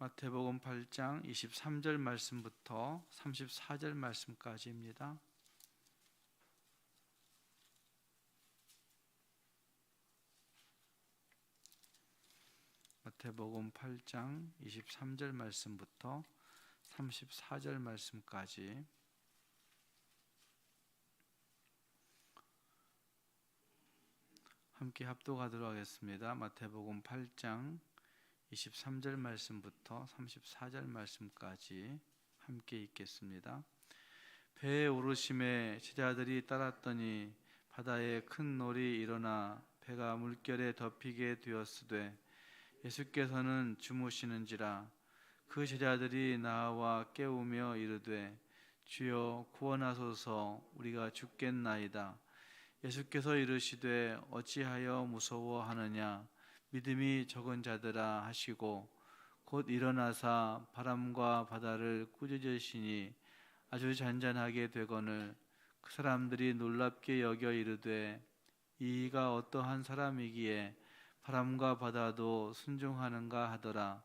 마태복음 8장 23절 말씀부터 34절 말씀까지입니다. 마태복음 8장 23절 말씀부터 34절 말씀까지 함께 합독하도록 하겠습니다. 마태복음 8장 23절 말씀부터 34절 말씀까지 함께 읽겠습니다. 배에 오르심에 제자들이 따랐더니 바다에 큰 놀이 일어나 배가 물결에 덮이게 되었으되 예수께서는 주무시는지라 그 제자들이 나와 깨우며 이르되 주여 구원하소서 우리가 죽겠나이다 예수께서 이르시되 어찌하여 무서워하느냐 믿음이 적은 자들아 하시고 곧 일어나사 바람과 바다를 꾸짖으시니 아주 잔잔하게 되거늘 그 사람들이 놀랍게 여겨 이르되 이가 어떠한 사람이기에 바람과 바다도 순종하는가 하더라.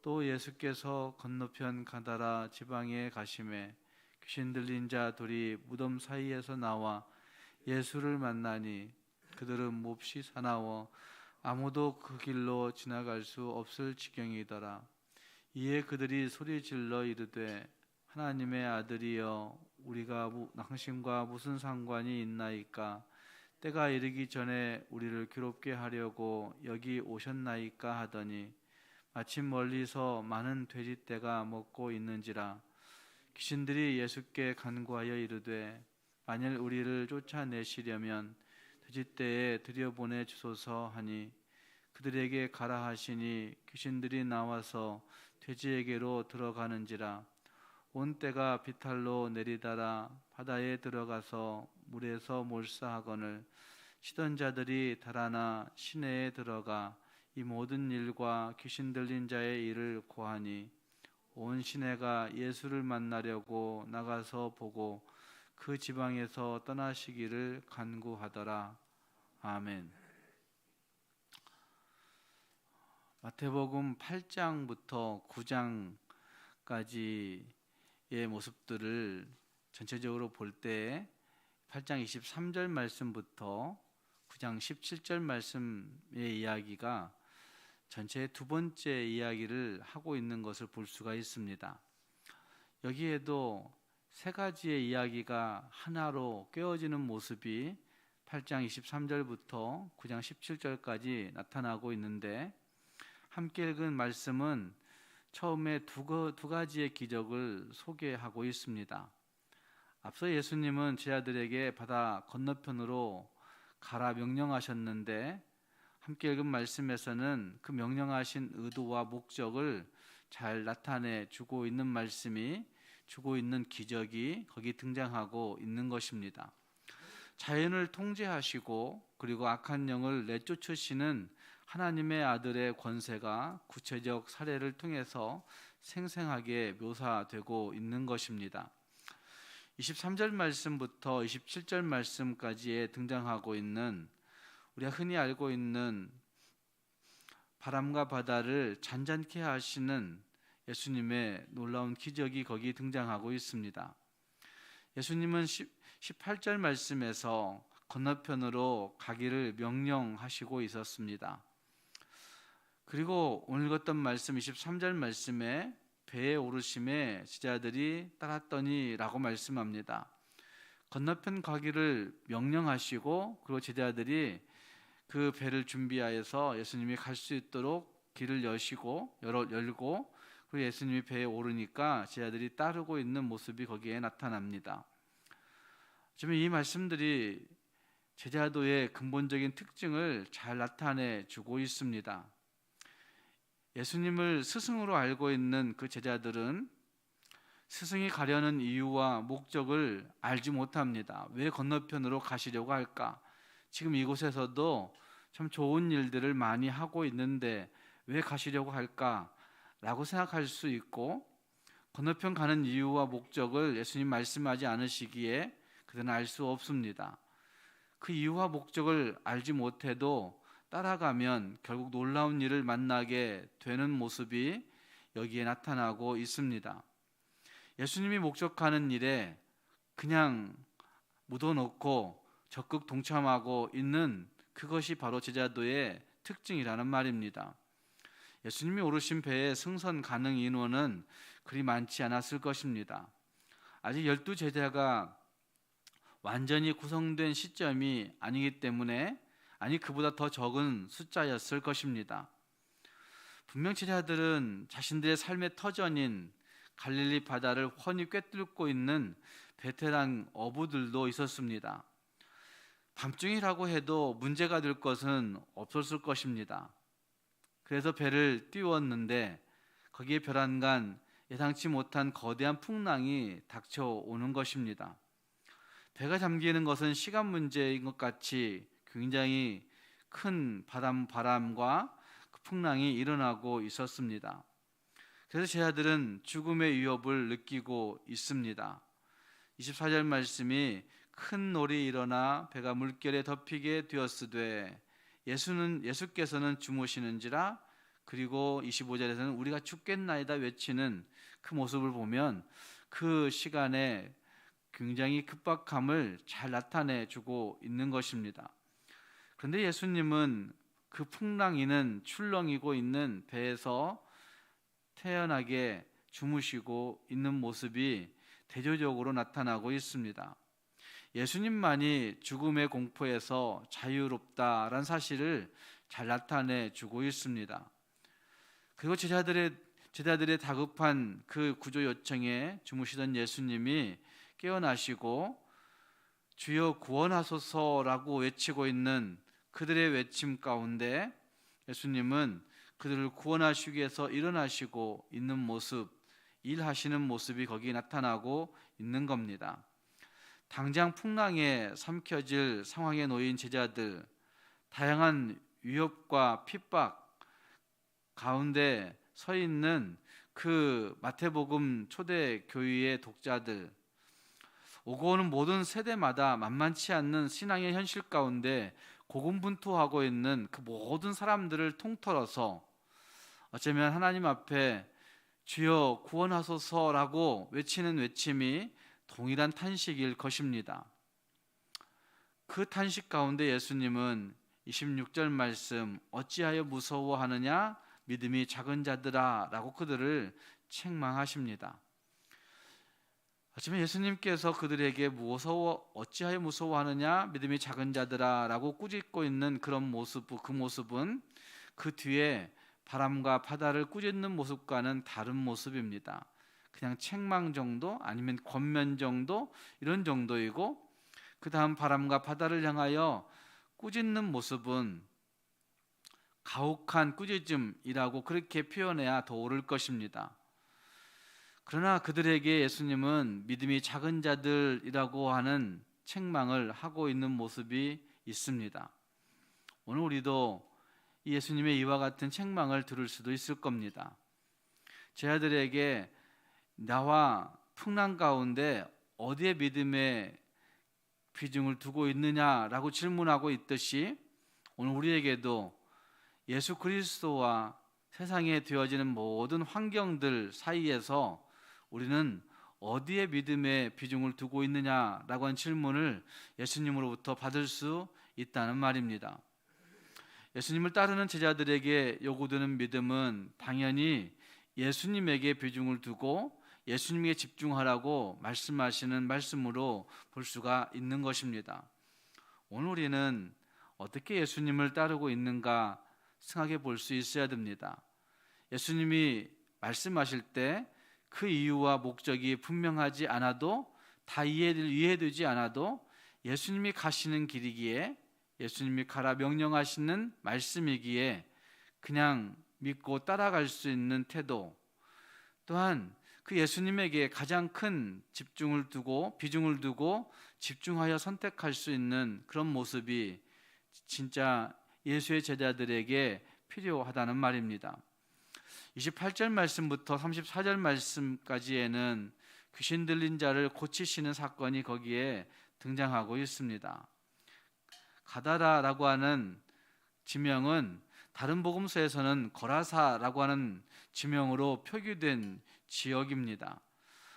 또 예수께서 건너편 가다라 지방에 가심에 귀신 들린 자 둘이 무덤 사이에서 나와 예수를 만나니 그들은 몹시 사나워 아무도 그 길로 지나갈 수 없을 지경이더라. 이에 그들이 소리 질러 이르되 하나님의 아들이여 우리가 당신과 무슨 상관이 있나이까 때가 이르기 전에 우리를 괴롭게 하려고 여기 오셨나이까 하더니 마침 멀리서 많은 돼지떼가 먹고 있는지라 귀신들이 예수께 간구하여 이르되 만일 우리를 쫓아내시려면 돼지떼에 들여보내 주소서 하니 그들에게 가라 하시니 귀신들이 나와서 돼지에게로 들어가는지라 온 때가 비탈로 내리다라 바다에 들어가서 물에서 몰사하거늘 시던 자들이 달아나 시내에 들어가 이 모든 일과 귀신 들린 자의 일을 고하니 온 시내가 예수를 만나려고 나가서 보고 그 지방에서 떠나시기를 간구하더라. 아멘. 마태복음 8장부터 9장까지의 모습들을 전체적으로 볼 때 8장 23절 말씀부터 9장 17절 말씀의 이야기가 전체의 두 번째 이야기를 하고 있는 것을 볼 수가 있습니다. 여기에도 세 가지의 이야기가 하나로 꿰어지는 모습이 8장 23절부터 9장 17절까지 나타나고 있는데 함께 읽은 말씀은 처음에 두, 두 가지의 기적을 소개하고 있습니다. 앞서 예수님은 제자들에게 바다 건너편으로 가라 명령하셨는데 함께 읽은 말씀에서는 그 명령하신 의도와 목적을 잘 나타내 주고 있는 말씀이 주고 있는 기적이 거기 등장하고 있는 것입니다. 자연을 통제하시고 그리고 악한 영을 내쫓으시는 하나님의 아들의 권세가 구체적 사례를 통해서 생생하게 묘사되고 있는 것입니다. 23절 말씀부터 27절 말씀까지에 등장하고 있는 우리가 흔히 알고 있는 바람과 바다를 잔잔케 하시는 예수님의 놀라운 기적이 거기 등장하고 있습니다. 예수님은 18절 말씀에서 건너편으로 가기를 명령하시고 있었습니다. 그리고 오늘 읽었던 말씀 23절 말씀에 배에 오르심에 지자들이 따랐더니라고 말씀합니다. 건너편 가기를 명령하시고 그리고 제자들이 그 배를 준비하여서 예수님이 갈 수 있도록 길을 여시고 열어 열고 그리고 예수님이 배에 오르니까 제자들이 따르고 있는 모습이 거기에 나타납니다. 지금 이 말씀들이 제자도의 근본적인 특징을 잘 나타내 주고 있습니다. 예수님을 스승으로 알고 있는 그 제자들은 스승이 가려는 이유와 목적을 알지 못합니다. 왜 건너편으로 가시려고 할까? 지금 이곳에서도 참 좋은 일들을 많이 하고 있는데 왜 가시려고 할까? 라고 생각할 수 있고 건너편 가는 이유와 목적을 예수님 말씀하지 않으시기에 그들은 알 수 없습니다. 그 이유와 목적을 알지 못해도 따라가면 결국 놀라운 일을 만나게 되는 모습이 여기에 나타나고 있습니다. 예수님이 목적하는 일에 그냥 묻어놓고 적극 동참하고 있는 그것이 바로 제자도의 특징이라는 말입니다. 예수님이 오르신 배의 승선 가능 인원은 그리 많지 않았을 것입니다. 아직 열두 제자가 완전히 구성된 시점이 아니기 때문에 아니 그보다 더 적은 숫자였을 것입니다. 분명 제자들은 자신들의 삶의 터전인 갈릴리 바다를 훤히 꿰뚫고 있는 베테랑 어부들도 있었습니다. 밤중이라고 해도 문제가 될 것은 없었을 것입니다. 그래서 배를 띄웠는데 거기에 별안간 예상치 못한 거대한 풍랑이 닥쳐오는 것입니다. 배가 잠기는 것은 시간 문제인 것 같이 굉장히 큰 바람 바람과 그 풍랑이 일어나고 있었습니다. 그래서 제자들은 죽음의 위협을 느끼고 있습니다. 24절 말씀이 큰 놀이 일어나 배가 물결에 덮이게 되었으되 예수는 예수께서는 주무시는지라 그리고 25절에서는 우리가 죽겠나이다 외치는 그 모습을 보면 그 시간에 굉장히 급박함을 잘 나타내 주고 있는 것입니다. 그런데 예수님은 그 풍랑이는 출렁이고 있는 배에서 태연하게 주무시고 있는 모습이 대조적으로 나타나고 있습니다. 예수님만이 죽음의 공포에서 자유롭다라는 사실을 잘 나타내 주고 있습니다. 그리고 제자들의 제자들의 다급한 그 구조 요청에 주무시던 예수님이 깨어나시고 주여 구원하소서라고 외치고 있는 그들의 외침 가운데 예수님은 그들을 구원하시기 위해서 일어나시고 있는 모습, 일하시는 모습이 거기에 나타나고 있는 겁니다. 당장 풍랑에 삼켜질 상황에 놓인 제자들, 다양한 위협과 핍박 가운데 서 있는 그 마태복음 초대 교회의 독자들, 오고 오는 모든 세대마다 만만치 않는 신앙의 현실 가운데 고군분투하고 있는 그 모든 사람들을 통틀어서 어쩌면 하나님 앞에 주여 구원하소서라고 외치는 외침이 동일한 탄식일 것입니다. 그 탄식 가운데 예수님은 26절 말씀 어찌하여 무서워하느냐 믿음이 작은 자들아라고 그들을 책망하십니다. 어쩌면 예수님께서 그들에게 무서워 어찌하여 무서워하느냐 믿음이 작은 자들아라고 꾸짖고 있는 그런 모습 그 모습은 그 뒤에 바람과 바다를 꾸짖는 모습과는 다른 모습입니다. 그냥 책망 정도 아니면 권면 정도 이런 정도이고 그 다음 바람과 바다를 향하여 꾸짖는 모습은 가혹한 꾸짖음이라고 그렇게 표현해야 더 옳을 것입니다. 그러나 그들에게 예수님은 믿음이 작은 자들이라고 하는 책망을 하고 있는 모습이 있습니다. 오늘 우리도 예수님의 이와 같은 책망을 들을 수도 있을 겁니다. 제 아들에게 나와 풍랑 가운데 어디에 믿음의 비중을 두고 있느냐라고 질문하고 있듯이 오늘 우리에게도 예수 그리스도와 세상에 되어지는 모든 환경들 사이에서 우리는 어디에 믿음의 비중을 두고 있느냐라고 한 질문을 예수님으로부터 받을 수 있다는 말입니다. 예수님을 따르는 제자들에게 요구되는 믿음은 당연히 예수님에게 비중을 두고 예수님에게 집중하라고 말씀하시는 말씀으로 볼 수가 있는 것입니다. 오늘 우리는 어떻게 예수님을 따르고 있는가 생각해 볼 수 있어야 됩니다. 예수님이 말씀하실 때 그 이유와 목적이 분명하지 않아도 다 이해 되지 않아도 예수님이 가시는 길이기에 예수님이 가라 명령하시는 말씀이기에 그냥 믿고 따라갈 수 있는 태도 또한 그 예수님에게 가장 큰 집중을 두고 비중을 두고 집중하여 선택할 수 있는 그런 모습이 진짜 예수의 제자들에게 필요하다는 말입니다. 28절 말씀부터 34절 말씀까지에는 귀신 들린 자를 고치시는 사건이 거기에 등장하고 있습니다. 가다라라고 하는 지명은 다른 복음서에서는 거라사라고 하는 지명으로 표기된 지역입니다.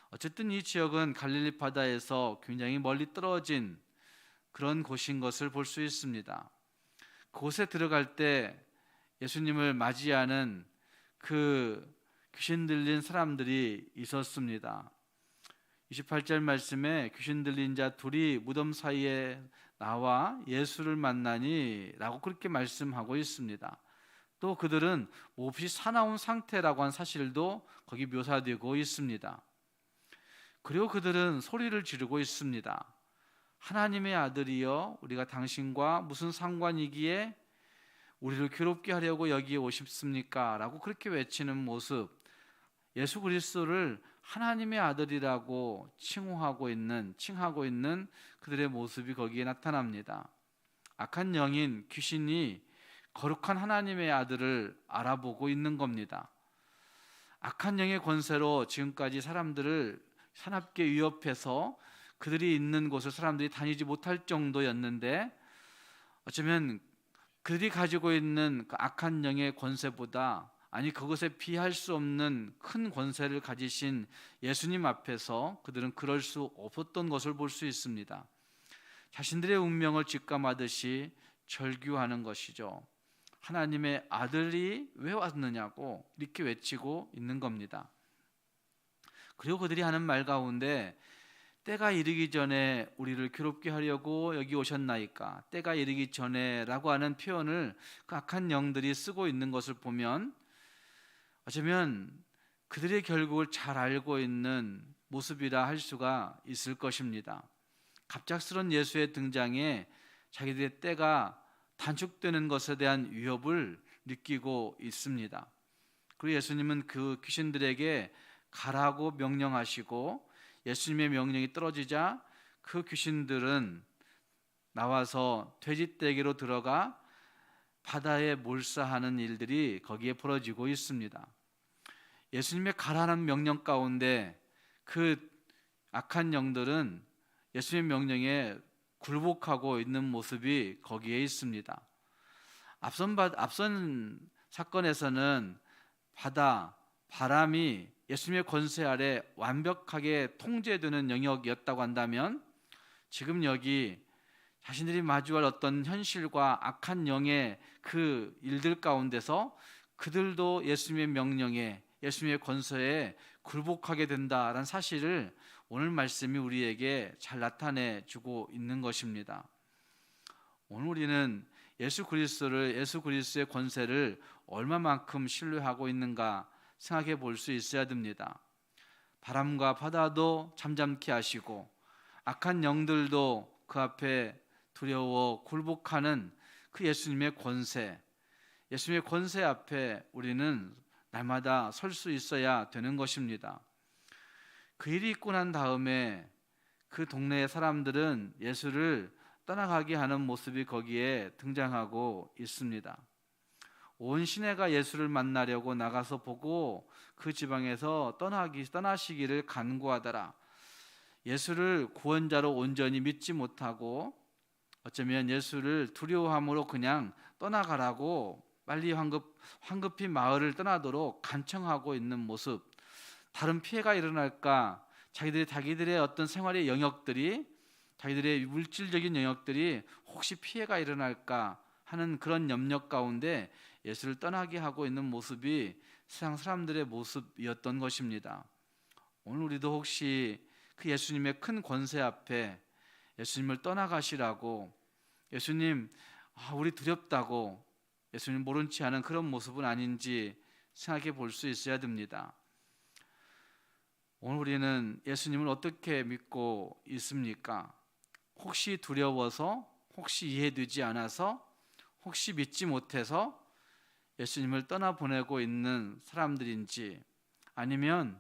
어쨌든 이 지역은 갈릴리 바다에서 굉장히 멀리 떨어진 그런 곳인 것을 볼 수 있습니다. 그곳에 들어갈 때 예수님을 맞이하는 그 귀신 들린 사람들이 있었습니다. 28절 말씀에 귀신 들린 자 둘이 무덤 사이에 나와 예수를 만나니라고 그렇게 말씀하고 있습니다. 또 그들은 몹시 사나운 상태라고 한 사실도 거기 묘사되고 있습니다. 그리고 그들은 소리를 지르고 있습니다. 하나님의 아들이여 우리가 당신과 무슨 상관이기에 우리를 괴롭게 하려고 여기에 오십습니까? 라고 그렇게 외치는 모습 예수 그리스도를 하나님의 아들이라고 칭호하고 있는 칭하고 있는 그들의 모습이 거기에 나타납니다. 악한 영인 귀신이 거룩한 하나님의 아들을 알아보고 있는 겁니다. 악한 영의 권세로 지금까지 사람들을 사납게 위협해서 그들이 있는 곳을 사람들이 다니지 못할 정도였는데 어쩌면 그들이 가지고 있는 그 악한 영의 권세보다 아니 그것에 비할 수 없는 큰 권세를 가지신 예수님 앞에서 그들은 그럴 수 없었던 것을 볼 수 있습니다. 자신들의 운명을 직감하듯이 절규하는 것이죠. 하나님의 아들이 왜 왔느냐고 이렇게 외치고 있는 겁니다. 그리고 그들이 하는 말 가운데 때가 이르기 전에 우리를 괴롭게 하려고 여기 오셨나이까 때가 이르기 전에라고 하는 표현을 그 악한 영들이 쓰고 있는 것을 보면 어쩌면 그들의 결국을 잘 알고 있는 모습이라 할 수가 있을 것입니다. 갑작스런 예수의 등장에 자기들의 때가 단축되는 것에 대한 위협을 느끼고 있습니다. 그리고 예수님은 그 귀신들에게 가라고 명령하시고 예수님의 명령이 떨어지자 그 귀신들은 나와서 돼지떼기로 들어가 바다에 몰사하는 일들이 거기에 벌어지고 있습니다. 예수님의 가라는 명령 가운데 그 악한 영들은 예수님의 명령에 굴복하고 있는 모습이 거기에 있습니다. 앞선 바, 앞선 사건에서는 바다, 바람이 예수님의 권세 아래 완벽하게 통제되는 영역이었다고 한다면 지금 여기 자신들이 마주할 어떤 현실과 악한 영의 그 일들 가운데서 그들도 예수님의 명령에 예수님의 권세에 굴복하게 된다라는 사실을 오늘 말씀이 우리에게 잘 나타내 주고 있는 것입니다. 오늘 우리는 예수 그리스도를 예수 그리스도의 권세를 얼마만큼 신뢰하고 있는가 생각해 볼 수 있어야 됩니다. 바람과 바다도 잠잠케 하시고 악한 영들도 그 앞에 두려워 굴복하는 그 예수님의 권세, 예수님의 권세 앞에 우리는 날마다 설 수 있어야 되는 것입니다. 그 일이 있고 난 다음에 그 동네의 사람들은 예수를 떠나가게 하는 모습이 거기에 등장하고 있습니다. 온 시내가 예수를 만나려고 나가서 보고 그 지방에서 떠나기 떠나시기를 간구하더라. 예수를 구원자로 온전히 믿지 못하고 어쩌면 예수를 두려워함으로 그냥 떠나가라고 빨리 황급 황급히 마을을 떠나도록 간청하고 있는 모습. 다른 피해가 일어날까? 자기들의 자기들의 어떤 생활의 영역들이 자기들의 물질적인 영역들이 혹시 피해가 일어날까 하는 그런 염려 가운데 예수를 떠나게 하고 있는 모습이 세상 사람들의 모습이었던 것입니다. 오늘 우리도 혹시 그 예수님의 큰 권세 앞에 예수님을 떠나가시라고 예수님 아, 우리 두렵다고 예수님 모른 체 하는 그런 모습은 아닌지 생각해 볼 수 있어야 됩니다. 오늘 우리는 예수님을 어떻게 믿고 있습니까? 혹시 두려워서, 혹시 이해되지 않아서, 혹시 믿지 못해서 예수님을 떠나보내고 있는 사람들인지 아니면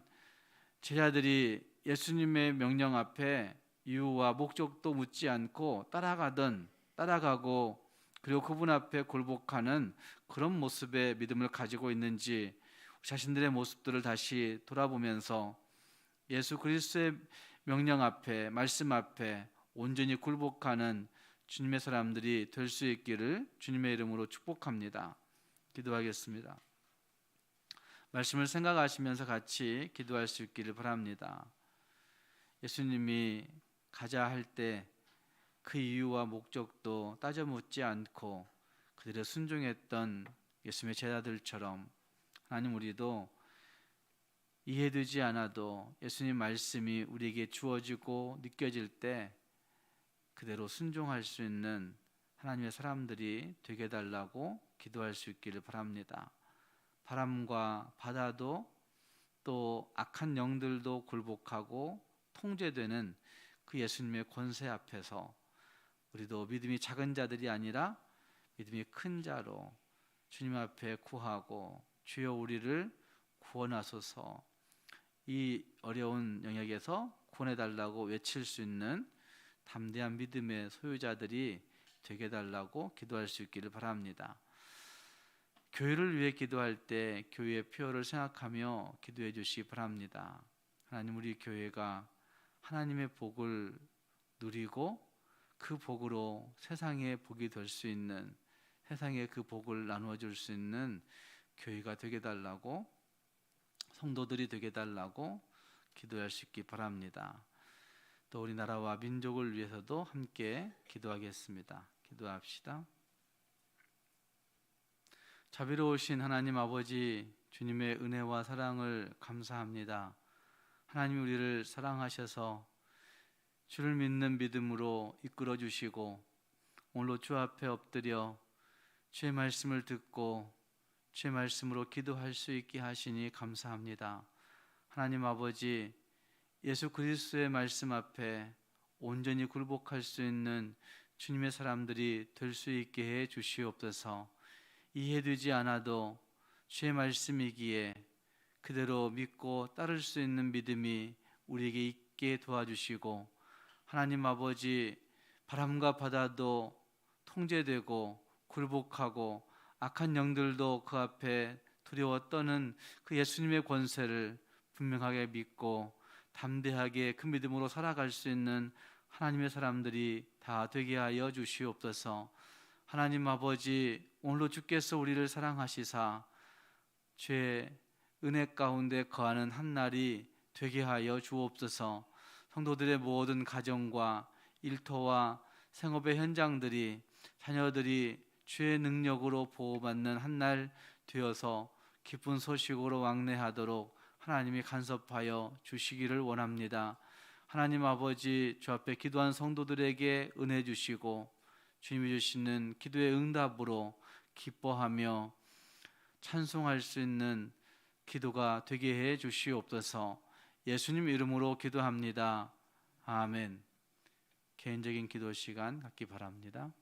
제자들이 예수님의 명령 앞에 이유와 목적도 묻지 않고 따라가든 따라가고 그리고 그분 앞에 굴복하는 그런 모습의 믿음을 가지고 있는지 자신들의 모습들을 다시 돌아보면서 예수 그리스도의 명령 앞에 말씀 앞에 온전히 굴복하는 주님의 사람들이 될 수 있기를 주님의 이름으로 축복합니다. 기도하겠습니다. 말씀을 생각하시면서 같이 기도할 수 있기를 바랍니다. 예수님이 가자 할 때 그 이유와 목적도 따져 묻지 않고 그들의 순종했던 예수님의 제자들처럼 하나님 우리도 이해되지 않아도 예수님 말씀이 우리에게 주어지고 느껴질 때 그대로 순종할 수 있는 하나님의 사람들이 되게 달라고 기도할 수 있기를 바랍니다. 바람과 바다도 또 악한 영들도 굴복하고 통제되는 그 예수님의 권세 앞에서 우리도 믿음이 작은 자들이 아니라 믿음이 큰 자로 주님 앞에 구하고 주여 우리를 구원하소서 이 어려운 영역에서 구원해 달라고 외칠 수 있는 담대한 믿음의 소유자들이 되게 달라고 기도할 수 있기를 바랍니다. 교회를 위해 기도할 때 교회의 표를 생각하며 기도해 주시기 바랍니다. 하나님 우리 교회가 하나님의 복을 누리고 그 복으로 세상의 복이 될 수 있는 세상에 그 복을 나누어 줄 수 있는 교회가 되게 달라고 성도들이 되게 달라고 기도할 수 있기 바랍니다. 또 우리나라와 민족을 위해서도 함께 기도하겠습니다. 기도합시다. 자비로우신 하나님 아버지 주님의 은혜와 사랑을 감사합니다. 하나님 우리를 사랑하셔서 주를 믿는 믿음으로 이끌어 주시고 오늘로 주 앞에 엎드려 주의 말씀을 듣고 주의 말씀으로 기도할 수 있게 하시니 감사합니다. 하나님 아버지 예수 그리스도의 말씀 앞에 온전히 굴복할 수 있는 주님의 사람들이 될 수 있게 해 주시옵소서. 이해되지 않아도 주의 말씀이기에 그대로 믿고 따를 수 있는 믿음이 우리에게 있게 도와주시고 하나님 아버지 바람과 바다도 통제되고 굴복하고 악한 영들도 그 앞에 두려워 떠는 그 예수님의 권세를 분명하게 믿고 담대하게 그 믿음으로 살아갈 수 있는 하나님의 사람들이 다 되게 하여 주시옵소서. 하나님 아버지 오늘로 주께서 우리를 사랑하시사 죄 은혜 가운데 거하는 한 날이 되게 하여 주옵소서. 성도들의 모든 가정과 일터와 생업의 현장들이 자녀들이 주의 능력으로 보호받는 한 날 되어서 기쁜 소식으로 왕래하도록 하나님이 간섭하여 주시기를 원합니다. 하나님 아버지 주 앞에 기도한 성도들에게 은혜 주시고 주님이 주시는 기도의 응답으로 기뻐하며 찬송할 수 있는 기도가 되게 해 주시옵소서. 예수님 이름으로 기도합니다. 아멘. 개인적인 기도 시간 갖기 바랍니다.